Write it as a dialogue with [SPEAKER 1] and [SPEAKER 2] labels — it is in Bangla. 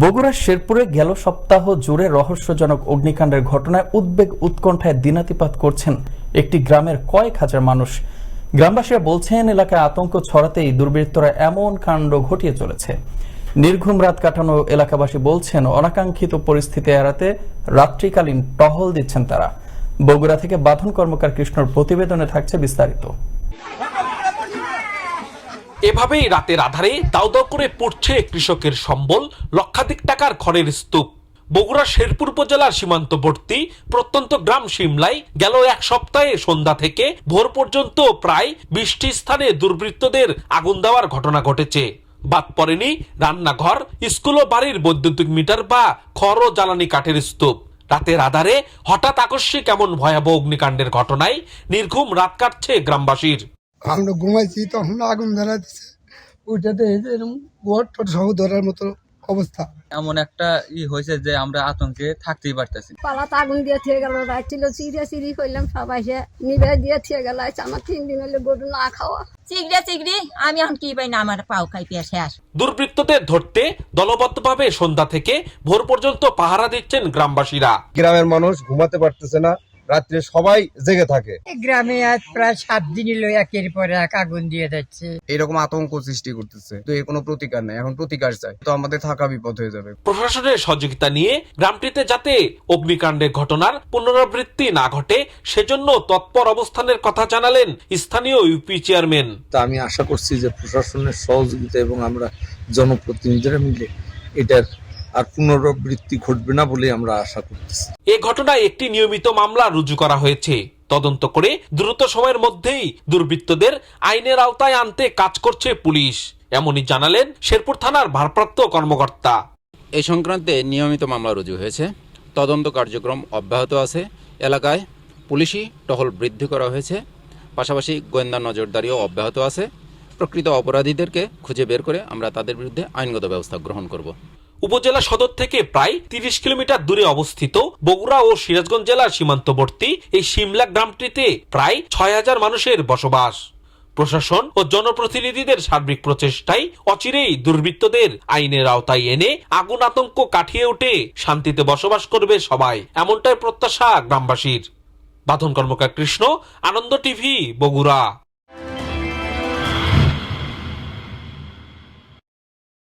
[SPEAKER 1] বগুড়ার শেরপুরে গেল সপ্তাহ জুড়ে রহস্যজনক অগ্নিকাণ্ডের ঘটনায় উদ্বেগ উৎকণ্ঠায় দিনাতিপাত করছেন একটি গ্রামের কয়েক হাজার মানুষ। গ্রামবাসীরা বলছেন, এলাকায় আতঙ্ক ছড়াতেই দুর্বৃত্তরা এমন কাণ্ড ঘটিয়ে চলেছে। নির্ঘুম রাত কাটানো এলাকাবাসী বলছেন, অনাকাঙ্ক্ষিত পরিস্থিতি এড়াতে রাত্রিকালীন টহল দিচ্ছেন তারা। বগুড়া থেকে বাঁধন কর্মকার কৃষ্ণর প্রতিবেদনে থাকছে বিস্তারিত।
[SPEAKER 2] এভাবেই রাতের আধারে দাউ দাউ করে পড়ছে কৃষকের সম্বল, লক্ষাধিক টাকার খড়ের স্তূপ। বগুড়া শেরপুর উপজেলার সীমান্তবর্তী প্রত্যন্ত গ্রাম সিমলাই গেল এক সপ্তাহে সন্ধ্যা থেকে ভোর পর্যন্ত প্রায় বিশটি স্থানে দুর্বৃত্তদের আগুন দেওয়ার ঘটনা ঘটেছে। বাদ পড়েনি রান্নাঘর, স্কুল ও বাড়ির বৈদ্যুতিক মিটার বা খড় ও জ্বালানি কাঠের স্তূপ। রাতের আধারে হঠাৎ আকস্মিক এমন ভয়াবহ অগ্নিকাণ্ডের ঘটনায় নির্ঘুম রাত কাটছে গ্রামবাসীর।
[SPEAKER 3] আমরা ঘুমাইছি তখন আগুন ধরা দিচ্ছে ওইটাতে এরকম গোট টোট সব ধরার মতো অবস্থা।
[SPEAKER 4] এমন একটা ই হয়েছে যে আমরা আতঙ্কে থাকতেই পারতেছি
[SPEAKER 5] পালাতে আগুন দিয়ে থিয়ে গেল রাত ছিল চিড়ে চিড়ি করলাম সবাই সে নিবে দিয়ে থিয়ে গেল আমার তিন দিন হলে গরু না খাওয়া।
[SPEAKER 6] চিগড়ে চিগড়ি আমি এখন কি পাই না আমার পাও খাই পেয়ে শেষ
[SPEAKER 2] দুর্বৃত্তদের ধরতে দলবদ্ধভাবে সন্ধ্যা থেকে ভোর পর্যন্ত পাহারা দিচ্ছেন গ্রামবাসীরা।
[SPEAKER 7] গ্রামের মানুষ ঘুমাতে পারতেছে না রাত্রে সবাই জেগে থাকে।
[SPEAKER 8] গ্রামে আজ প্রায় সাত দিন এলো একের পর এক আগুন দিয়ে যাচ্ছে
[SPEAKER 7] এরকম আতঙ্ক সৃষ্টি করতেছে। তো এর কোনো প্রতিকার নেই। এখন প্রতিকার চাই। তো আমাদের থাকা বিপদ হয়ে যাবে।
[SPEAKER 2] প্রশাসনের সহযোগিতা নিয়ে গ্রামটিতে যাতে অগ্নিকাণ্ডের ঘটনার পুনরাবৃত্তি না ঘটে সেজন্য তৎপর অবস্থানের কথা জানালেন স্থানীয় ইউপি চেয়ারম্যান।
[SPEAKER 9] তা আমি আশা করছি যে প্রশাসনের সহযোগিতা এবং আমরা জনপ্রতিনিধিরা মিলে এটার আর পুনরাবৃত্তি ঘটবে না বলে আমরা আশা করতেছি।
[SPEAKER 2] এ ঘটনায় একটি নিয়মিত মামলা রুজু করা হয়েছে। তদন্ত করে দ্রুত সময়ের মধ্যেই দুর্বৃত্তদের আইনের আওতায় আনতে কাজ করছে পুলিশ। এমনই জানালেন শেরপুর থানার ভারপ্রাপ্ত কর্মকর্তা।
[SPEAKER 10] এই সংক্রান্তে নিয়মিত মামলা রুজু হয়েছে। তদন্ত কার্যক্রম অব্যাহত আছে। এলাকায় পুলিশি টহল বৃদ্ধি করা হয়েছে। পাশাপাশি গোয়েন্দা নজরদারিও অব্যাহত আছে। প্রকৃত অপরাধীদেরকে খুঁজে বের করে আমরা তাদের বিরুদ্ধে আইনগত ব্যবস্থা গ্রহণ করব।
[SPEAKER 2] উপজেলা সদর থেকে প্রায় তিরিশ কিলোমিটার দূরে অবস্থিত বগুড়া ও সিরাজগঞ্জ জেলার সীমান্তবর্তী এই সিমলা গ্রামটিতে প্রায় ছয় হাজার মানুষের বসবাস। প্রশাসন ও জনপ্রতিনিধিদের সার্বিক প্রচেষ্টায় অচিরেই দুর্বৃত্তদের আইনের আওতায় এনে আগুন আতঙ্ক কাটিয়ে উঠে শান্তিতে বসবাস করবে সবাই, এমনটাই প্রত্যাশা গ্রামবাসীর। বাঁধন কর্মকার কৃষ্ণ, আনন্দ টিভি, বগুড়া।